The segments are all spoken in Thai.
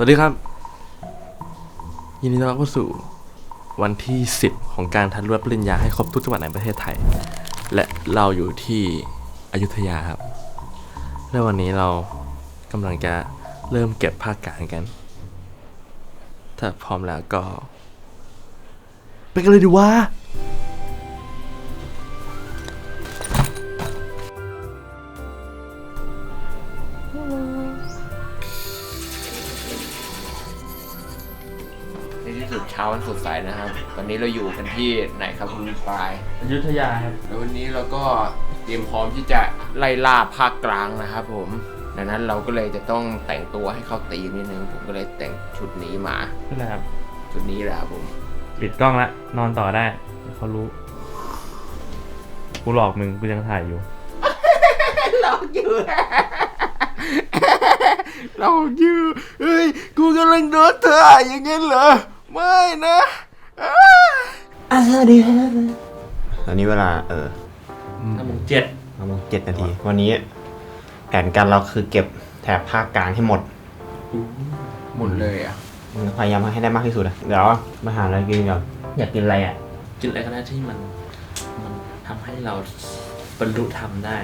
สวัสดีครับ ยินดีต้อนรับเข้าสู่วันที่ 10 ของการทัดรับปริญญาให้ครบทุกจังหวัดในประเทศไทย และเราอยู่ที่อยุธยาครับ และวันนี้เรากำลังจะเริ่มเก็บภาคกลางกัน ถ้าพร้อมแล้วก็ ไปกันเลยดีวะ สุดเช้าวันสดใสนะครับ ตอนนี้เราอยู่กันที่ไหนครับคุณปายอยุธยาครับ แล้ววันนี้เราก็เตรียมพร้อมที่จะไล่ล่าภาคกลางนะครับผมดังนั้นเราก็เลยจะต้องแต่งตัวให้เข้าตีมนิดนึง ผมก็เลยแต่งชุดนี้มา นั่นแหละครับ ชุดนี้แหละครับผม ปิดกล้องละ นอนต่อได้เขารู้ กูหลอกมึง กูยังถ่ายอยู่ หลอกอยู่ หลอกอยู่ เฮ้ย กูกำลังโดนเธออย่างงั้นเหรอ ไม่นะอ้าตอนนี้เวลาเออถ้ามึงเจ็ดประมาณเจ็ดนาที วันนี้แผนการเราคือเก็บแถบภาคกลางให้หมดหมดเลยอะพยายามให้ได้มากที่สุดอะเดี๋ยวมาหาอะไรกินก่อนอยากกินอะไรอะ กินอะไรก็ได้ที่มัน มันทำให้เราบรรลุธรรมได้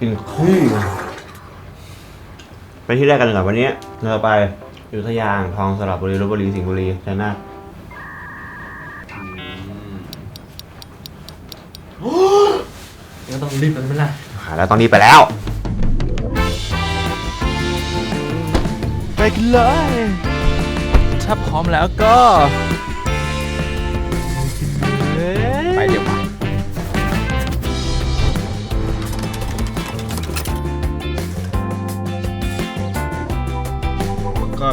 กินขี้ไปที่แรกกันก่อนวันนี้เราไปอยุธยาอ่างทองสระบุรีลบบุรีสิงห์บุรีชัยนาท ก็ต้องรีบกันไหมล่ะหาแล้วตอนนี้ไปแล้ว ไปกันเลย ถ้าพร้อมแล้วก็ ไปเดี๋ยวมาก็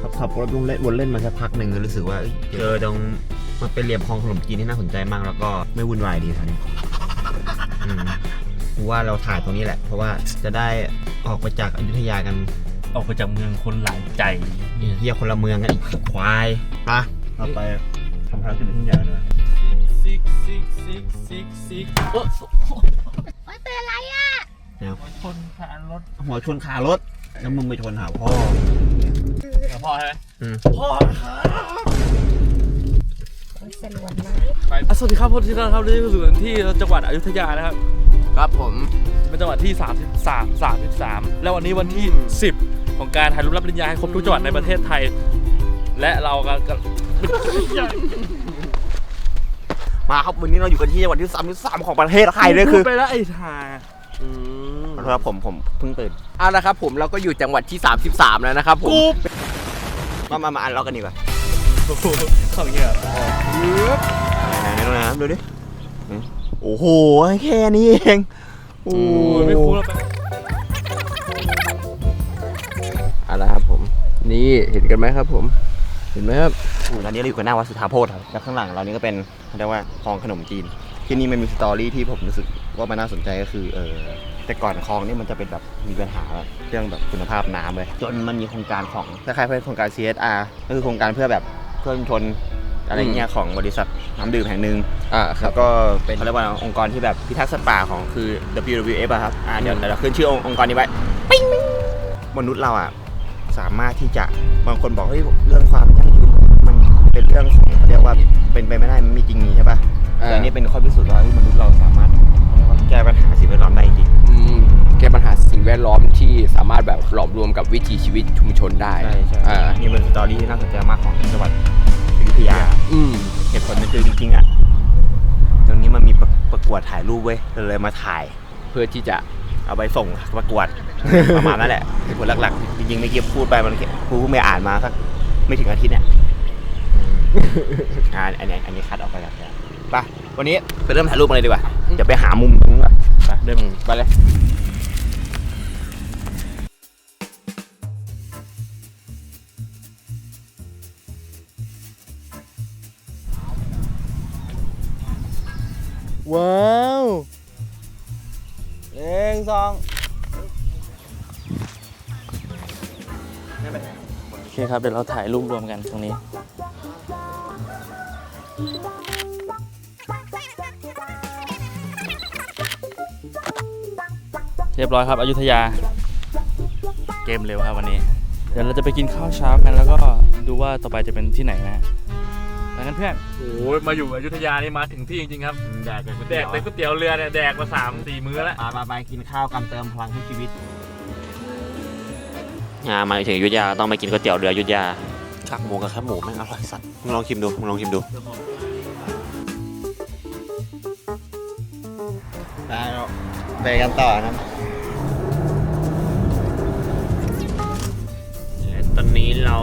ขับขับรถวนเล่นวนเล่นมาสักพักหนึ่งก็รู้สึกว่าเอ้ยเจอตรง มันเป็นเรียบคลองขนมจีนที่น่าสนใจมาก แล้วก็ไม่วุ่นวายดีแถวนี้อืมกูว่าเราถ่ายตรงนี้แหละ เพราะว่าจะได้ออกไปจากอยุธยากันออกไปจากเมืองคนหลายใจเฮียคนละเมืองกันอีกควายปะเราไปทำภารกิจที่ใหญ่เลยซิกซิกซิกซิกซิกโอ้เนี่ยคนผ่านรถหัวชนคารถแล้วมึงไปชนหาพ่อกับพ่อใช่ไหมอืมพ่อครับ สวัสดีครับพวกที่เราครับนี่คือสู่ที่จังหวัดอยุธยานะครับ ครับผม เป็นจังหวัดที่ 33 33 แล้ววันนี้วันที่ 10 ของการถ่ายรูปรับปริญญาให้ครบทุกจังหวัดในประเทศไทย และเราก็ก็มาครับวันนี้เราอยู่กันที่จังหวัดที่สามที่สามของประเทศไทยเลยคือพูดไปแล้วไอ้ทาอืมขอโทษครับผมผมเพิ่งตื่นเอาละครับผมเราก็อยู่จังหวัดที่ 33 แล้วนะครับผม กูมามามาอ่านเรากันดีกว่า โอ้โหเข้าอย่างเงี้ยไหนไหนไหนดูดิอืมโอ้โห แค่นี้เอง โอ้โอ้ยไม่คุ้มแล้วไปเอาละครับผม นี่เห็นกันไหมครับผม เห็นไหมครับโหตอนนี้เราอยู่กันหน้าวัดสุทธาโพธิครับ แล้วข้างหลังเรานี่ก็เป็นเขาเรียกว่าคลองขนมจีน ที่นี่มันมีสตอรี่ที่ผมรู้สึกว่ามันน่าสนใจก็คือเออแต่ก่อนคลองนี่มันจะเป็นแบบมีปัญหาเรื่องแบบคุณภาพน้ำเลย จนมันมีโครงการของคล้ายๆเพื่อโครงการ CSR ก็คือโครงการเพื่อแบบ เพื่อชุมชนอะไรเงี้ยของบริษัทน้ำดื่มแห่งหนึ่งอ่าครัแล้บวก็เป็นเขาเรียกว่าองค์กรที่แบบพิทักษ์สัตว์ป่าของคือ WWF อะครับอ่าเดี๋ยวเดี๋ยวเราขึ้นชื่อองค์องค์กรนี้ไว้ปิ้งมนุษย์เราอะสามารถที่จะบางคนบอกเฮ้ยเรื่องความยั่งยืนมันเป็นเรื่องของเขาเรียกว่าเป็นไปไม่ได้มันไม่จริงนี่ใช่ปะอ่าแต่อันนี่เป็นข้อพิสูจน์ว่าเฮ้ยมนุษย์เราสามารถแก้ปัญหาสิ่งแวดล้อมได้จริงอืม แก้ปัญหาสิ่งแวดล้อมที่สามารถแบบหลอมรวมกับวิถีชีวิตชุมชนได้ใช่ใช่อ่านี่เป็นสตอรี่ที่น่าสนใจมากของจังหวัดอยุธยาอืมเหตุผลมันคือจริงๆอะตรงนี้มันมีประประกวดถ่ายรูปเว้ยเราเลยมาถ่าย เพื่อที่จะเอาไปส่งประกวดประมาณนั้นแหละเหตุผลหลักๆจริงๆไม่อกี้พูดไปมันครูเพิ่งไปอ่านมาสักไม่ถึงอาทิตย์เนี่ยอ่าอันนี้อันนี้คัดออกไปแล้วไปวันนี้ไปเริ่มถ่ายรูปมาเลยดีกว่าเดี๋ยวไปหามุมตรงนู้นก่อนไปเริ่มไปเลย ว้าวหนึ่งสองโอเคครับ เดี๋ยวเราถ่ายรูปรวมกันตรงนี้ เรียบร้อยครับอยุธยา เกมเร็วครับวันนี้ เดี๋ยวเราจะไปกินข้าวเช้ากัน แล้วก็ดูว่าต่อไปจะเป็นที่ไหนนะไปกันเพื่อน โอ้ยมาอยู่อยุธยานี่มาถึงที่จริงๆครับ แดกกันแดกแต่ก๋วยเตี๋ยวเรือเนี่ยแดกมาสามสี่มื้อแล้ว มาไปกินข้าวกันเติมพลังให้ชีวิตงามาถึงอยุธยาต้องไปกินก๋วยเตี๋ยวเรืออยุธยาขักหมูกับแคบหมูแม่งอร่อยสัตว์มึงลองชิมดูมึงลองชิมดู ได้แล้วไปกันต่อนะตอนนี้เรา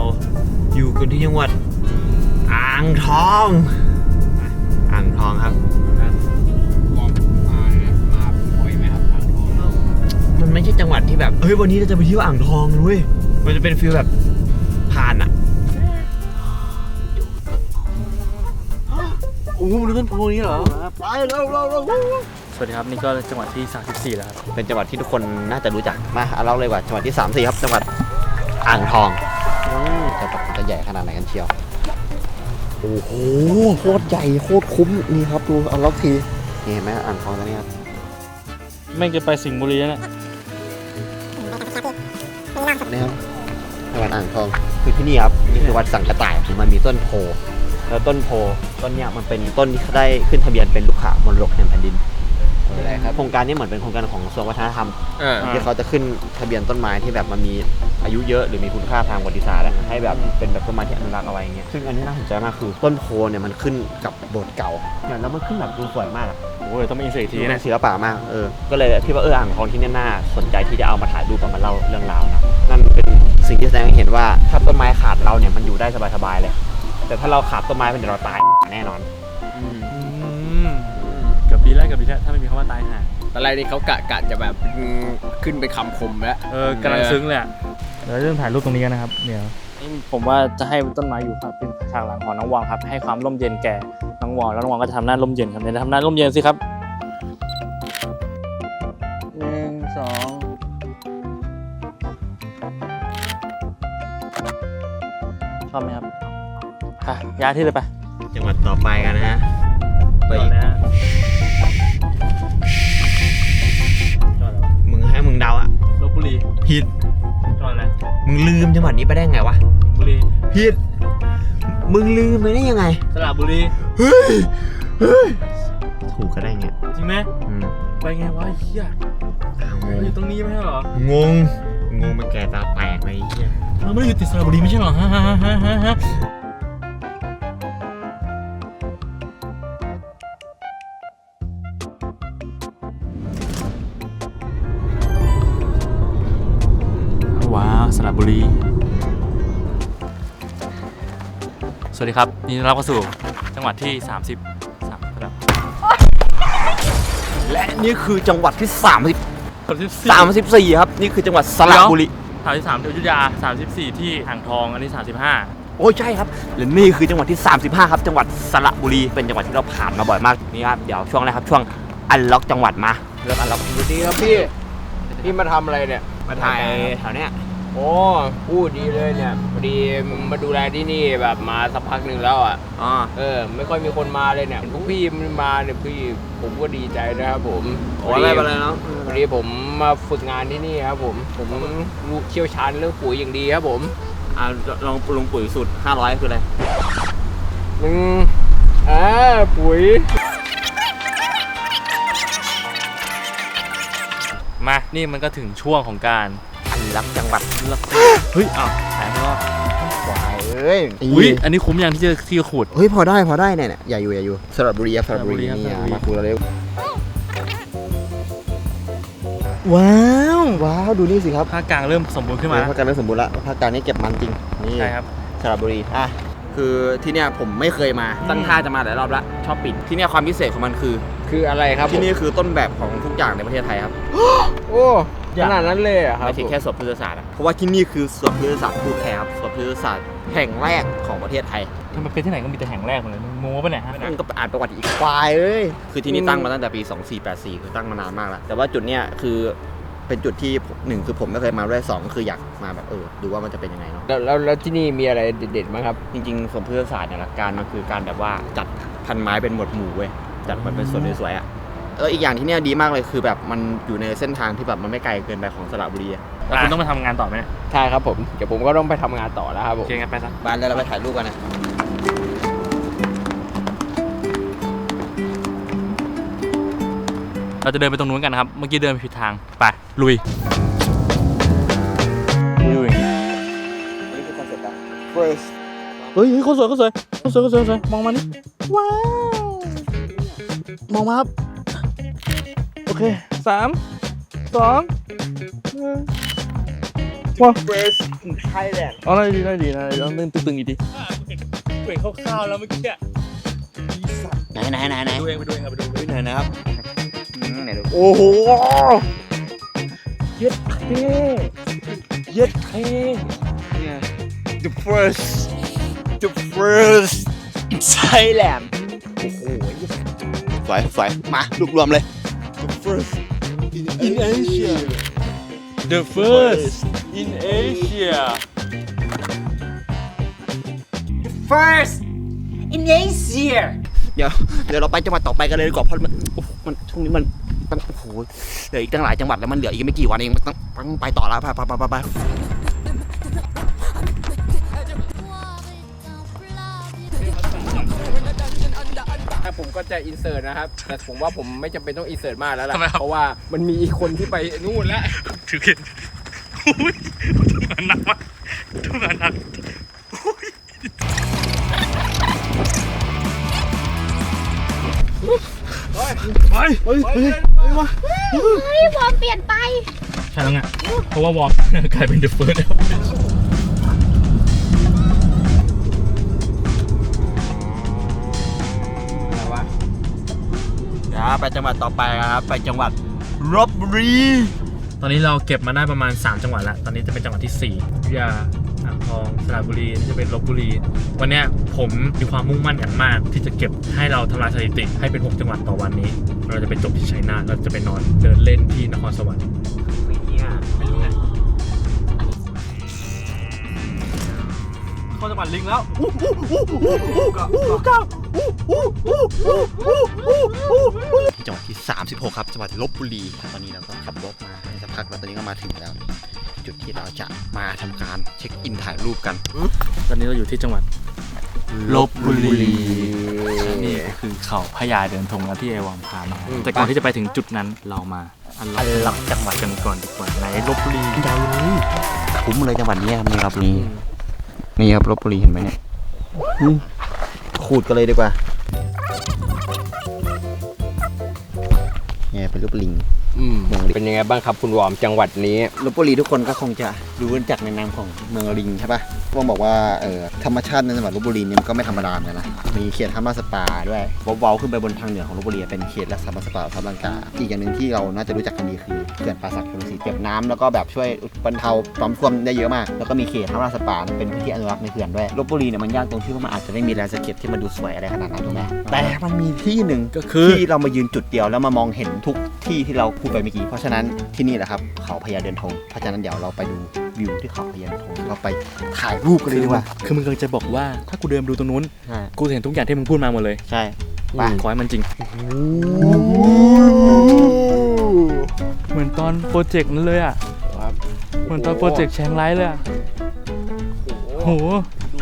อยู่กันที่จังหวัดอ่างทองอ่าง ทองครับ มันไม่ใช่จังหวัดที่แบบเฮ้ยวันนี้เราจะไปเที่ยวอ่างทองนะเว้ยมันจะเป็นฟีลแบบผ่านอะโอ้โหมันเป็นโพนี้เหรอไปเร็วเร็วเร็วสวัสดีครับนี่ก็จังหวัดที่ 34 แล้วครับเป็นจังหวัดที่ทุกคนน่าจะรู้จักมาเอาเล่าเลยว่าจังหวัดที่3 4ครับจังหวัดอ่างทองจังหวัดมันจะใหญ่ขนาดไหนกันเชียว โอ้โหโคตรใหญ่โคตรคุ้มนี่ครับดูเอาล็อกทีนี่เห็นไหมอ่างทองตรงนี้ครับแม่งจะไปสิงห์บุรีแล้วเนะนี่ครับจังหวัดอ่างทองคือที่นี่ครับนี่คือวัดสังกะต่ายมันมีต้นโพแล้วต้นโพต้นเนี้ยมันเป็นต้นที่เขาได้ขึ้นทะเบียนเป็นลูกขามรดกแห่งแผ่นดิน อะไรครับโครงการนี้เหมือนเป็นโครงการของกระทรวงวัฒนธรรมอ่า ที่เขาจะขึ้นทะเบียนต้นไม้ที่แบบมันมีอายุเยอะหรือมีคุณค่าทางประวัติศาสตร์อะให้แบบเป็นแบบต้นไม้ที่อนุรักษ์เอาไว้อย่างเงี้ยซึ่งอันนี้น่าสนใจมากคือต้นโพเนี่ยมันขึ้นกับโบสถ์เก่าเนี่ยแล้วมันขึ้นแบบดูสวยมากอะ โอ้ยต้องมีอินเสิร์ตทีดูนะ ศิลปะมาก เออ ก็เลยคิดว่าเอออ่างทองที่เนี่ยน่าสนใจที่จะเอามาถ่ายรูปมาเล่าเรื่องราวนะ นั่นเป็นสิ่งที่แสดงให้เห็นว่าถ้าต้นไม้ขาดเราเนี่ยมันอยู่ได้สบายๆเลย แต่ถ้าเราขาดต้นไม้เป็นเดี๋ยวเราตายแน่นอนอืมเกับ ปีแรกเกับปีแรกถ้าไม่มีคำว่าตายห่าตอนแรกนี่เขากะกะจะแบบอืมขึ้นเป็นคำคมแล้วเออกำลังซึ้งเลยอะเดี๋ยวเริ่มถ่ายรูปตรงนี้กันนะครับเดี๋ยวนี่ผมว่าจะให้ต้นไม้อยู่ครับเป็นฉากหลังของน้องวองครับ ให้ความร่มเย็นแก่น้องวองแล้วน้องวองก็จะทำหน้าร่มเย็นครับเนี่ยทำหน้าร่มเย็นสิครับหนึ่งสองชอบไหมครับไปย้ายที่เลยไปจังหวัดต่อไปกันนะฮะไปจอดเลยฮะ ดาอะลบบุรีผิดจอดแล้วมึงลืมจังหวัดนี้ไปได้ไงวะบุรีผิดมึงลืมไปได้ยังไงสระบุรีถูกก็ได้ไงจริงไหมอืมไปไงวะไอ้เฮียอ้าวงเรางอยู่ตรงนี้ไม่ใช่เหรองงงงมันแก่ตาแตกเลยไอ้เหี้ย เราไม่ได้อยู่ติดสระบุรีไม่ใช่เหรอฮะฮะฮะฮะฮะฮะว้า สระบุรี สวัสดีครับนี่ต้อนรับเข้าสู่จังหวัดที่ 30 3ครับและนี่คือจังหวัดที่ 30 34 34 ครับ นี่คือจังหวัดสระบุรี 33ที่อยุธยา34 ที่อ่างทองอันนี้ 35 โอ้ยใช่ครับ และนี่คือจังหวัดที่ 35 ครับ จังหวัดสระบุรี เป็นจังหวัดที่เราผ่านมาบ่อยมาก นี่ครับ เดี๋ยวช่วงแรกครับ ช่วงอันล็อกจังหวัดมา เริ่มอันล็อก สวัสดีครับพี่ พี่มาทำอะไรเนี่ย มาถ่ายแถวเนี้ย โอ้พูดดีเลยเนี่ยพอดีมาดูแลที่นี่แบบมาสักพักหนึ่งแล้วอะอ๋อ เออ ไม่ค่อยมีคนมาเลยเนี่ยพวกพี่มาเนี่ยพี่ผมก็ดีใจนะครับผมโอ้ยไม่เป็นไรเนาะพอดีผมมาฝึกงานที่นี่ครับผมผมรู้เชี่ยวชาญเรื่องปุ๋ยอย่างดีครับผมอ่าลองลงปุ๋ยสุด 500 คืออะไรอืมอ่าปุ๋ย มา นี่มันก็ถึงช่วงของการ อันล็อกจังหวัดเฮ้ยอ้าวหายไปแล้วควายเอ้ยอุ้ยอันนี้คุ้มยังที่จะที่จะขุด เฮ้ยพอได้พอได้เนี่ยเนี่ยอย่าอยู่อย่าอยู่สระบุรีครับสระบุรีสระบุรีครับนี่สระบุรีมาคุยกันเร็วว้าวว้าวดูนี่สิครับภาคกลางเริ่มสมบูรณ์ขึ้นมาภาคกลางเริ่มสมบูรณ์ละภาคกลางนี่เก็บมันจริงนี่ ใช่ครับ สระบุรี อะ คือที่เนี่ยผมไม่เคยมา ตั้งท่าจะมาหลายรอบแล้วชอบปิด ที่เนี่ยความพิเศษของมันคือ คืออะไรครับที่นี่คือต้นแบบของทุกอย่างในประเทศไทยครับ โอ้ ขนาดนั้นเลยเหรอะครับไม่ใช่แค่สวนพฤกษศาสตร์อะเพราะว่าที่นี่คือสวนพฤกษศาสตร์ภูแคครับสวนพฤกษศาสตร์แห่งแรกของประเทศไทยทำไมเป็นที่ไหนก็มีแต่แห่งแรกหมดเลยมึงโม้ปะเนี่ยฮะมันก็อ่านประวัติอีกควายเอ้ยคือที่นี่ตั้งมาตั้งแต่ปี 2484 คือตั้งมานานมากแล้ว แต่ว่าจุดเนี้ยคือเป็นจุดที่ผมหนึ่งคือผมไม่เคยมาด้วยสองคืออยากมาแบบเออดูว่ามันจะเป็นยังไงเนาะแล้วแล้วแล้วที่นี่มีอะไรเด็ดๆไหมครับ จริงๆสวนพฤกษศาสตร์เนี่ยหลักการมันคือการแบบว่าจัดพันไม้เป็นหมวดหมู่เว้ยจัดมันเป็นส่วนสวยๆอะเอ แล้วอีกอย่างที่เนี่ยดีมากเลยคือแบบมันอยู่ในเส้นทางที่แบบมันไม่ไกลเกินไปของสระบุรีอะแล้วคุณต้องไปทำงานต่อไหมเนี่ยใช่ครับผม เดี๋ยวผมก็ต้องไปทำงานต่อแล้วครับผโอม เคงั้นไปซะ บ้านแล้วเราไปถ่ายรูปกันนะเราจะเดินไปตรงนู้นกันนะครับ เมื่อกี้เดินไปผิดทาง ไป ลุยลุยนี่คือคอนเซ็ปต์อะ first เฮ้ยเฮ้ยเขาสวยเขาสวยเขาสวยเขาสวยเขาสวยมองมานี่ว้าว มองมาครับโอเคสามสองหนึ่งว้าว first in Thailand เอาได้ดีได้ดีได้ดีต้องตึงตึงๆอีกทีเห็นคร่าวๆแล้วเมื่อกี้อะไหนไหนไหนไหนดูเองไปดูเองครับไปดูดูหน่อยนะครับอืมไหนดูโอ้โหเย็ดเท่เย็ดเท่เนี่ย the first the first in Thailand โอ้โหสวยสวยมา รวบรวมเลย the first in Asia The first in Asia First in Asia เดี๋ยวเดี๋ยวเราไปจังหวัดต่อไปกันเลยดีกว่าเพราะมันโอ้โหมันช่วงนี้มันมันโอ้โหเหลืออีกตั้งหลายจังหวัดแล้วมันเหลืออีกไม่กี่วันเองมันต้องต้องไปต่อแล้วไปไปไปไป ผมก็จะอินเสิร์ตนะครับ แต่ผมว่าผมไม่จำเป็นต้องอินเสิร์ตมากแล้วล่ะ ทำไมครับ เพราะว่ามันมีอีกคนที่ไปนู่นแล้ว ถือเข็นอุ้ยทำงานหนักมากทำงานหนักเฮ้ยวอร์มเปลี่ยนไป ใช่แล้วไงเพราะว่าวอร์มกลายเป็น The first แล้วอะไร เดี๋ยวไปจังหวัดต่อไปครับไปจังหวัดลบบุรีตอนนี้เราเก็บมาได้ประมาณ 3 จังหวัดแล้ว ตอนนี้จะเป็นจังหวัดที่4อยุธยาอ่างทองสระบุรีนี่จะเป็นลบบุรี วันเนี้ยผมมีความมุ่งมั่นอย่างมาก ที่จะเก็บให้เราทำลายสถิติให้เป็น 6 จังหวัดต่อวันนี้ เราจะไปจบที่ชัยนาทเราจะไปนอนเดินเล่นที่นครสวรรค์ไม่รู้ไงเข้าจังหวัดลิงแล้ว จังหวัดที่ 36 ครับจังหวัดลบบุรีตอนนี้เราก็ขับรถมาสักพักแล้วตอนนี้ก็มาถึงแล้ว จุดที่เราจะมาทำการเช็คอินถ่ายรูปกัน ตอนนี้เราอยู่ที่จังหวัดลบบุรีนี่คือเขาพญาเดินธงแล้วที่เอวามพามาแต่ก่อนที่จะไปถึงจุดนั้นเรามาอันลักจังหวัดกันก่อนดีกว่าไหนลบบุรีใหญ่เลยคุ้มเลยจังหวัดนี้ครับนี่ครับนี่นี่ครับลบบุรีเห็นไหมเนี่ยอืม ขูดกันเลยดีกว่าเนี่ยเป็นรูปลิง อืมเมืองลิง เป็นยังไงบ้างครับคุณวอร์มจังหวัดนี้ ลบบุรีทุกคนก็คงจะรู้จักในนามของเมืองลิงใช่ปะ ต้องบอกว่าเออธรรมชาติในจังหวัดลบบุรีเนี่ยมันก็ไม่ธรรมดาเหมือนกันนะ มีเขตธรรมสปาด้วยเว้าๆขึ้นไปบนทางเหนือของลบบุรีเป็นเขตรักษาพันธุ์สัตว์ป่าทับลังกา อีกอย่างหนึ่งที่เราน่าจะรู้จักกันดีคือเขื่อนป่าสักชลศรีเก็บน้ำแล้วก็แบบช่วยบรรเทาความท่วมได้เยอะมาก แล้วก็มีเขตธรรมสปาเป็นพื้นที่อนุรักษ์ในเขื่อนด้วยลบบุรีเนี่ยมันยากตรงที่ว่ามันอาจจะไม่มีแลนด์สเคปที่มันดูสวยอะไรขนาดนั้นถูกไหมแต่มันมีที่หนึ่งก็คือที่เรามายืนจุดเดียวแล้วมามองเห็นทุกที่ที่เราพูดไปเมื่อกี้เพราะฉะนั้นที่นี่แหละครับเขาพญาเดินธงเพราะฉะนั้นเดี๋ยวเราไปดู วิวที่เขาพญาเดินธงเราไปถ่ายรูปกันเลยดีกว่า คือมึงกำลังจะบอกว่าถ้ากูเดินไปดูตรงนู้น ใช่กูจะเห็นทุกอย่างที่มึงพูดมาหมดเลยใช่ไป ขอให้มันจริง เหมือนตอนโปรเจกต์นั้นเลยอะครับ เหมือนตอนโปรเจกต์แชงไลท์เลยอะโหดู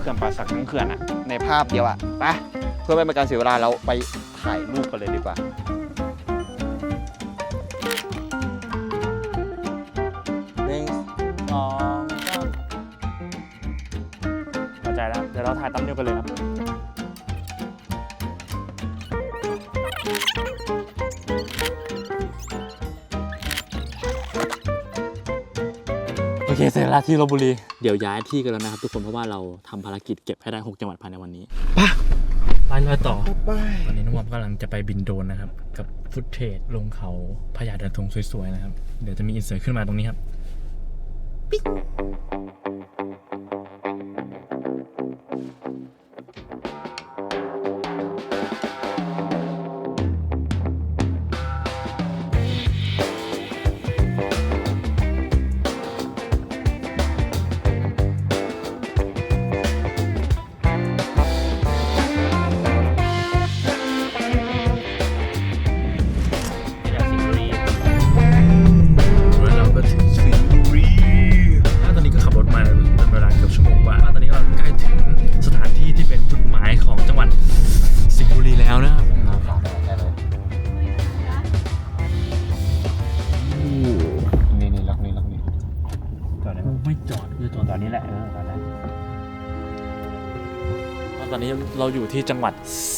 เขื่อนป่าสักทั้งเขื่อนอะในภาพเดียวอะไปเพื่อไม่เป็นการเสียเวลาเราไปถ่ายรูปกันเลยดีกว่า ล้วที่ลบบุรี เดี๋ยวย้ายที่กันแล้วนะครับ ทุกคนเพราะว่าเราทำภารกิจเก็บให้ได้ 6 จังหวัดภายในวันนี้ไปไปเลยต่อตอนนี้น้องวอมกำลังจะไปบินโดรนนะครับ กับฟุตเทจลงเขาพญาเดินธงสวยๆนะครับ เดี๋ยวจะมีอินเสิร์ตขึ้นมาตรงนี้ครับจอ เราอยู่ที่จังหวัด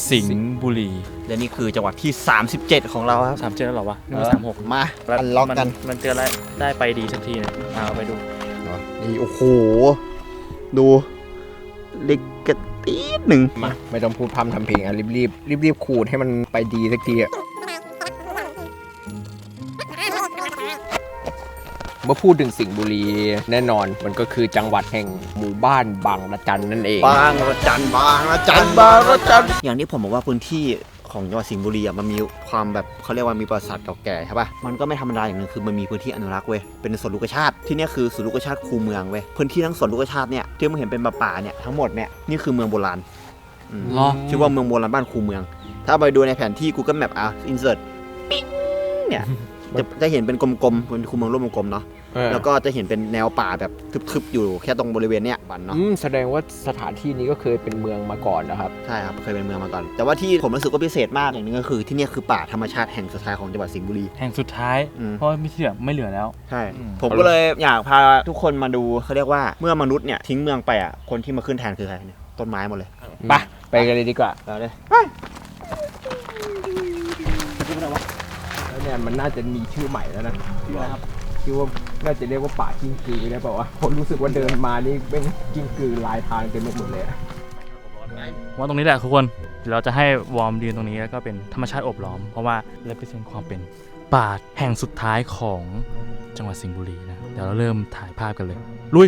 สิงห์บุรีและนี่คือจังหวัดที่ 37 ของเราครับสามเจ็ดแล้วเหรอวะนี่เอมันอสามหกมาอันล็อกกันมันเจออะไรได้ไปดีสักทีนะเอาไปดูนี่โอ้โห ดูเล็กกระตีดหนึ่งมาไม่ต้องพูดพร่ำทำเพลงอะรีบรีบรีบรีบๆขูดให้มันไปดีสักทีอะ เมื่อพูดถึงสิงห์บุรีแน่นอนมันก็คือจังหวัดแห่งหมู่บ้านบางระจันนั่นเองบางระจันบางระจันบางระจันอย่างที่ผมบอกว่าพื้นที่ของจังหวัดสิงห์บุรีอะมันมีความแบบเขาเรียกว่ามีประวัติศาสตร์เก่าแก่ใช่ป่ะมันก็ไม่ธรรมดาอย่างหนึงคือมันมีพื้นที่อนุรักษ์เว้ยเป็นสวนลูกชาติที่เนี่ยคือสวนลูกชาติคูเมืองเว้ยพื้นที่ทั้งสวนลูกชาติเนี่ยที่มึงเห็นเป็นป่าๆเนี่ยทั้งหมดเนี่ยนี่คือเมืองโบราณอืมเหรอชื่อว่าเมืองโบราณบ้านคูเมือง ถ้าไปดูในแผนที่ Google Map อะ insert ปิ๊งเนี่ยจะจะเห็นเป็นกลมๆเป็นคูเมืองรูปวงกลมเนาะ เออ แล้วก็จะเห็นเป็นแนวป่าแบบทึบๆอยู่แค่ตรงบริเวณเนี้ยบันเนาะ อืมแสดงว่าสถานที่นี้ก็เคยเป็นเมืองมาก่อนนะครับ ใช่ครับ เคยเป็นเมืองมาก่อน แต่ว่าที่ผมรู้สึกว่าพิเศษมากอย่างหนึงก็คือที่เนี่ยคือป่าธรรมชาติแห่งสุดท้ายของจังหวัดสิงห์บุรี แห่งสุดท้าย อืม เพราะไม่เหลือไม่เหลือแล้ว ใช่ อืม ผมก็เลยอยากพาทุกคนมาดูเขาเรียกว่าเมื่อมนุษย์เนี่ยทิ้งเมืองไปอะคนที่มาขึ้นแทนคือใครเนี่ยต้นไม้หมดเลยไปไปกันเลยดีกว่าเอาเลยแล้วเนี่ยมันน่าจะมีชื่อใหม่แล้วนะชื่อิดว่าน่าจะเรียกว่าป่ากิ้งกือได้เปล่าวะผมรู้สึกว่าเดินมานี่เป็นกิ้งกือลายทางเต็มไปหมดเลยอะว่าตรงนี้แหละทุกคนเดี๋ยวเราจะให้วอร์มยืนตรงนี้แล้วก็เป็นธรรมชาติอบล้อม เพราะว่าเลเปเซนความเป็นป่าแห่งสุดท้ายของจังหวัดสิงห์บุรีนะเดี๋ยวเราเริ่มถ่ายภาพกันเลย ลุย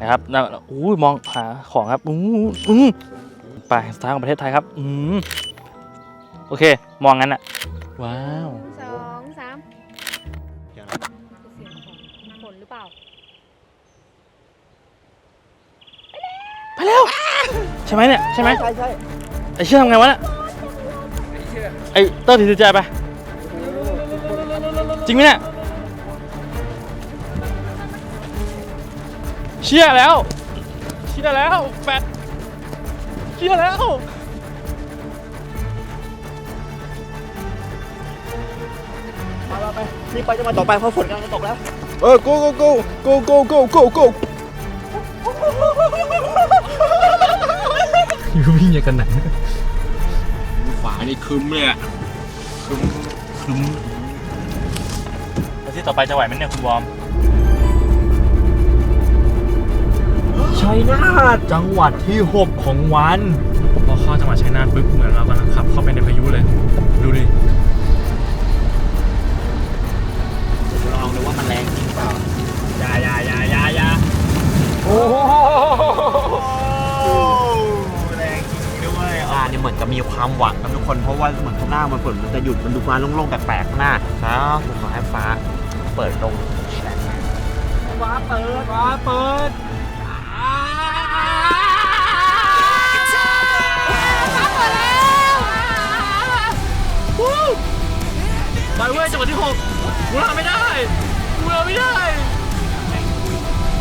นะครับนะอู้มองหาของครับอู้อู้ป่าแห่งสุดท้ายของประเทศไทยครับอืมโอเค มองงั้นอะว้าว ไปแล้ว ใช่ไหมเนี่ยใช่ไหมใช่ใช่ไอเชื่อทำไงวะเนี่ยไอเตอร์ถือใจไป จริงไหมเนี่ยเชื่อแล้วเชื่อแล้วแฟดเชื่อแล้วนี่ไปจังหวัดต่อไปเพราะฝนกำลังจะตกแล้ว เออ go go go go go go go go วิ่งอย่างกันหนังฝานี่คึมเลยอะคึมแล้วที่ต่อไปจะไหวไหมเนี่ยคุณวอร์มชัยนาทจังหวัดที่6ของวัน พอเข้าจังหวัดชัยนาทปุ๊บเหมือนเรากำลังขับเข้าไปในพายุเลย ดูดิ เหมือนจะมีความหวังครับทุกคนเพราะว่าเหมือนข้างหน้ามันฝนมันจะหยุดมันดูฟ้าโล่งๆแปลกๆข้างหน้าแล้วผมขอให้ฟ้าเปิดตรงแสงฟ้าเปิดฟ้าเปิดไปเว้ยจังหวัดที่หกกูทำไม่ได้กูทำไม่ได้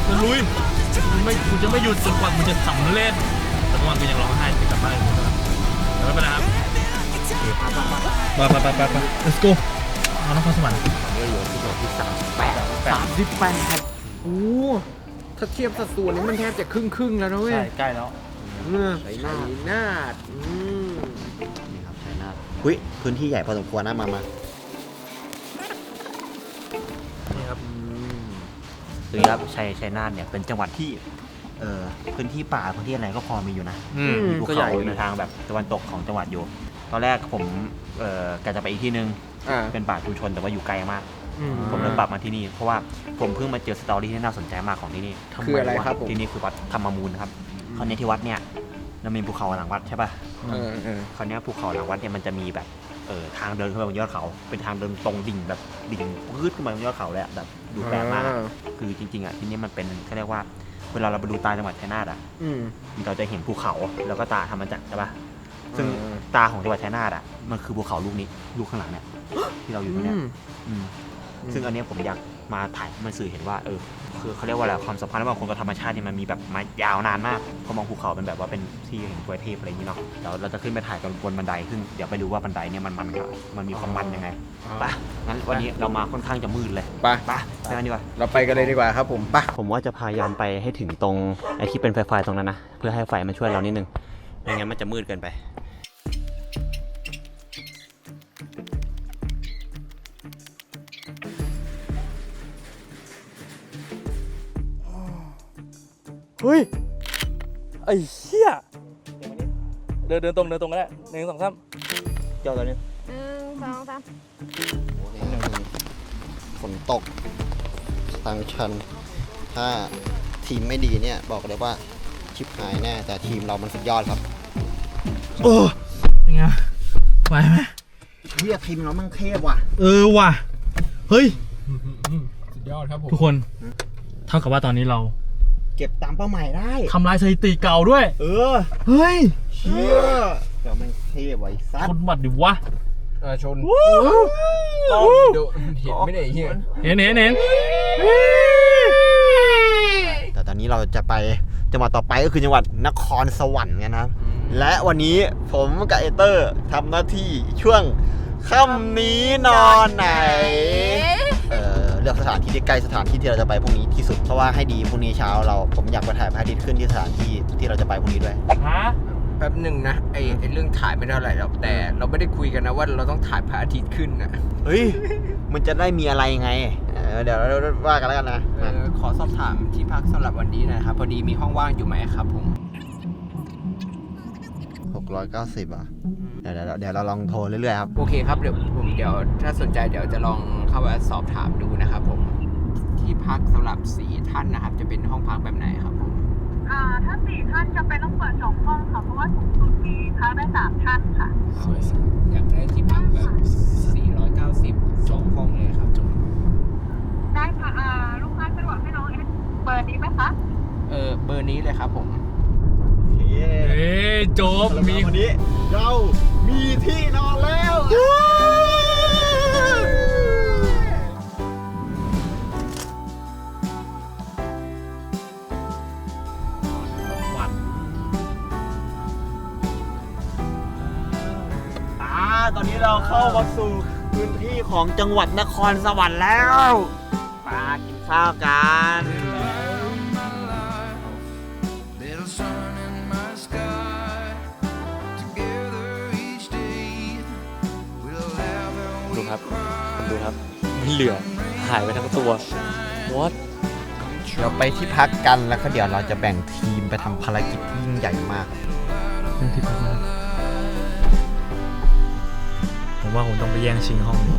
จะลุยไม่กูจะไม่หยุดจนกว่ากูจะสำเร็จแต่เมื่อวานกูยังร้องไห้จะกลับบ้าน ม่เป็นไรครับไปไปไปไปไป let's go เอานครสวรรค์สามสิบแปดโอ้ถ้าเทียบสัดส่วนนี้มันแทบจะครึ่งครึ่งๆแล้วนะเว้ยใช่ใกล้แล้วเออชัยนาทอืมนี่ครับชัยนาทหุ้ยพื้นที่ใหญ่พอสมควรนะมามานี่ครับคือครับชัยชัยนาทเนี่ยเป็นจังหวัดที่ เอ่อพื้นที่ป่าพื้นที่อะไรก็พอมีอยู่นะอืมมีภูก็ใหญ่เขาอยู่ในนะทางแบบตะวันตกของจังหวัดอยู่ ตอนแรกผมเอ่อกะจะไปอีกที่นึงอ่าเป็นป่าชุมชนแต่ว่าอยู่ไกลมากอืมผมเลยปรับมาที่นี่เพราะว่าผมเพิ่งมาเจอสตอรี่ที่น่าสนใจมากของที่นี่คืออะไรวครับผม ที่นี่คือวัดธรรมมูลครับคราวนี้ที่วัดเนี่ยเรามีภูเขาหลังวัดใช่ป่ะเออเออคราวนี้ภูเขาหลังวัดเนี่ยมันจะมีแบบเออทางเดินขึ้นไปบนยอดเขา เป็นทางเดินตรงดิ่งแบบดิ่งพืดขึ้นมาบนยอดเขาเลยอะแบบดูแปลกมากอะอ่าคือจริงๆอะที่นี่มันเป็นเขาเรียกว่า เวลาเราไปดูตาจังหวัดชัยนาทอะ อืม เราจะเห็นภูเขาแล้วก็ตาธรรมจักรใช่ป่ะซึ่งอืม ตาของจังหวัดชัยนาทอะ มันคือภูเขาลูกนี้ ลูกข้างหลังเนี่ย ที่เราอยู่ตรงเนี้ยอืม อืมซึ่งอันเนี้ยผมอยาก มาถ่ายให้มันสื่อเห็นว่าเออคือเขาเรียกว่าอะไรความสัมพันธ์ระหว่างคนกับธรรมชาติเนี่ยมันมีแบบมายาวนานมากพอมองภูเขาเป็นแบบว่าเป็นที่แห่งทวยเทพอะไรอย่างนี้เนาะเดี๋ยวเราจะขึ้นไปถ่ายกันบนบันไดซึ่งเดี๋ยวไปดูว่าบันไดเนี่ยมันมันมันมีความมันยังไงไปะงั้นวันนี้เรามาค่อนข้างจะมืดเลยไปไปไปกันดีกว่า เราไปกันเลยดีกว่าครับผมไปผมว่าจะพยายามไปให้ถึงตรงไอ้ที่เป็นไฟไฟตรงนั้นนะเพื่อให้ไฟมันช่วยเรานิดนึงไม่งั้นมันจะมืดเกินไป เฮ้ย ไอ้เหี้ย เดินเดินตรงเดินตรงก็ได้หนึ่งสองสามเจ้าตัวนี้หนึ่งสองสามฝนตกทางชัน ถ้าทีมไม่ดีเนี่ยบอกเลยว่าชิปหายแน่ แต่ทีมเรามันสุดยอดครับเป็นไงไหวไหมเฮียทีมเรามันเทพว่ะ เออว่ะ เฮ้ย สุดยอดครับผม ทุกคน เท่ากับว่าตอนนี้เรา เก็บตามเป้าหมายได้ ทำลายสถิติเก่าด้วย เออ เฮ้ยเชี่ยเดี๋ยวมันเทพไว้ซัดคนบัดดิวะเออชนต้องดูเห็นไม่ได้เหี้ยเห็นเห็นเห็นแต่ตอนนี้เราจะไปจังหวัดต่อไปก็คือจังหวัดนครสวรรค์กันนะครับ และวันนี้ผมกับเอเตอร์ทำหน้าที่ช่วงค่ำนี้นอนไหน เอ่อเลือกสถานที่ที่ใกล้สถานที่ที่เราจะไปพรุ่งนี้ที่สุดเพราะว่าให้ดีพรุ่งนี้เช้าเราผมอยากไปถ่ายพระอาทิตย์ขึ้นที่สถานที่ที่เราจะไปพรุ่งนี้ด้วย ฮะแป๊บหนึ่งนะไอไอเรื่องถ่ายไม่เท่าไหร่หรอกแต่ เราไม่ได้คุยกันนะว่าเราต้องถ่ายพระอาทิตย์ขึ้นนะเฮ้ย มันจะได้มีอะไรไงเออเดี๋ยวเราว่ากันแล้วกันนะเออขอสอบถามที่พักสำหรับวันนี้หนะครับพอดีมีห้องว่างอยู่ไหมครับผมหกร้อยเก้าสิบอะเดี๋ยวเดี๋ยวเดี๋ยวเราลองโทรเรื่อยๆครับ โอเคครับเดี๋ยวผมเดี๋ยวถ้าสนใจเดี๋ยวจะลอง เข้ามาสอบถามดูนะครับผมที่พักสำหรับสี่ท่านนะครับ จะเป็นห้องพักแบบไหนครับผมอ่าถ้าสี่ท่านจะเป็นต้องเปิดสองห้องค่ะเพราะว่าสูงสุดมีพักได้สามท่านค่ะสวยอยากได้ที่พักแบบ490สองห้องเลยครับได้ค่ะอ่าลูกค้าสะดวกให้น้องเอสเปิดดีไหมคะเออเบอร์นี้เลยครับผมเอ้ยโจ๊บมีวันนี้เรามีที่นอนแล้ว นนี้เราเข้ามาสู่พื้นที่ของจังหวัดนครสวรรค์แล้วมากินข้าวกัน Little sun in my sky. Together each day. We'll laugh and ดู we ครับดูครับมันเหลือหายไปทั้งตัว what เดี๋ยวไปที่พักกันแล้วก็เดี๋ยวเราจะแบ่งทีมไปทำภารกิจที่ยิ่งใหญ่มากผม ว่าผมต้องไปแย่งชิงห้องนี้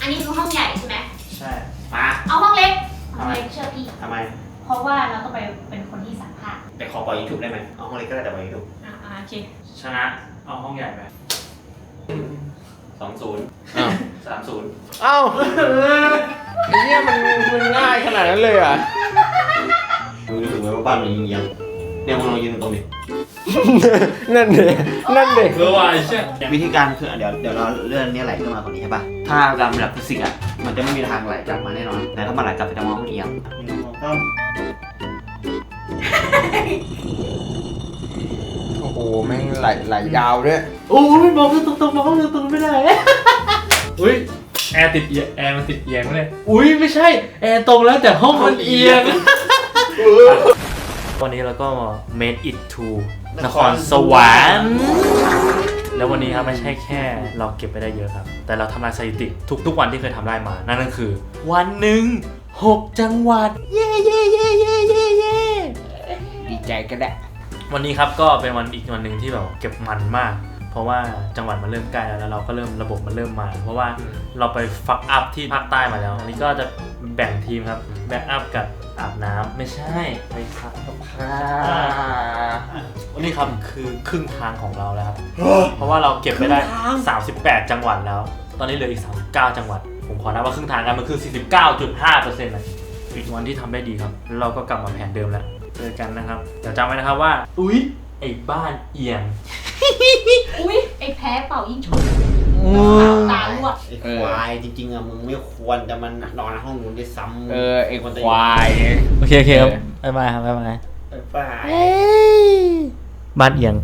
อันนี้คือห้องใหญ่ใช่ไหมใช่มาเอาห้องเล็กห้องเล็กเชื่อพี่ ทำไมเพราะว่าเราต้องไปเป็นคนที่สัมภาษณ์แต่ขอปล่อยยูทูบได้ไหมเอาห้องเล็กก็ได้แต่ปล่อยยูทูบอ่าโอเคชนะ เอาห้องใหญ่ไปสองศูนย์สามศูนย์เอ้าไอ้เนี่ยมันมันง่ายขนาดนั้นเลยเหรอะดูรู้สึกไหมว่าบ้านมันยิงยังเนี่ยมึงลองยืนตรงนี้ นั่นเด็นั่นเด็เออว่ะไอ้เชี่ยวิธีการคือเดี๋ยวเดี๋ยวเราเลื่อนนี้ไหลขึ้นมาตรงนี้ใช่ป่ะ ถ้าตามหลักฟิสิกส์อะ มันจะไม่มีทางไหลกลับมาแน่นอน แต่ถ้ามันไหลกลับจะมองเอียงต้องโอ้โหแม่งไหลไหลยาวด้วยโอ้ยมองตรงตรงๆมองตรงตรงๆไม่ได้ อุ้ยแอร์ติดเอียงแอร์มันติดเอียงไหมเนี่ยอุ้ยไม่ใช่แอร์ตรงแล้วแต่ห้องมันเอียงวันนี้เราก็ made it to นครสวรรค์แล้ววันนี้ครับไม่ใช่แค่เราเก็บไปได้เยอะครับ แต่เราทำลายสถิติทุก ๆ วันที่เคยทำได้มา นั่นก็คือ วันหนึ่งหกจังหวัด เย่เย่เย่เย่เย่เย่ดีใจก็ได้ วันนี้ครับก็เป็นวันอีกวันหนึ่งที่แบบเก็บมันมาก เพราะว่าจังหวัดมันเริ่มใกล้แล้วแล้วเราก็เริ่มระบบมันเริ่มมา เพราะว่าเราไปฟักอัพที่ภาคใต้มาแล้ว อันนี้ก็จะแบ่งทีมครับแบ็กอัพกับอาบน้ำไม่ใช่ไปพักกับผ้าวันนี้ครับคือครึ่งทางของเราแล้วครับ เพราะว่าเราเก็บไปได้ 38 จังหวัดแล้ว ตอนนี้เหลืออีก 39 จังหวัด ผมขอนับว่าครึ่งทางกันมันคือ 49.5%นะอีกวันที่ทำได้ดีครับแล้วเราก็กลับมาแผนเดิมแล้ว เจอกันนะครับ เดี๋ยวจำไว้นะครับว่า อุ๊ย ไอ้บ้านเอียง อุ้ยไอ้แพ้เป่ายิ่งฉุนเอตาลวกไอ้ควายจริงๆอะมึงไม่ควรจะมันนอนในห้องนู้นด้วยซ้ำเออไอ้มึงควายโอเคโอเคครับบ๊ายบายครับบ๊ายบายไปไปบ้านเอียง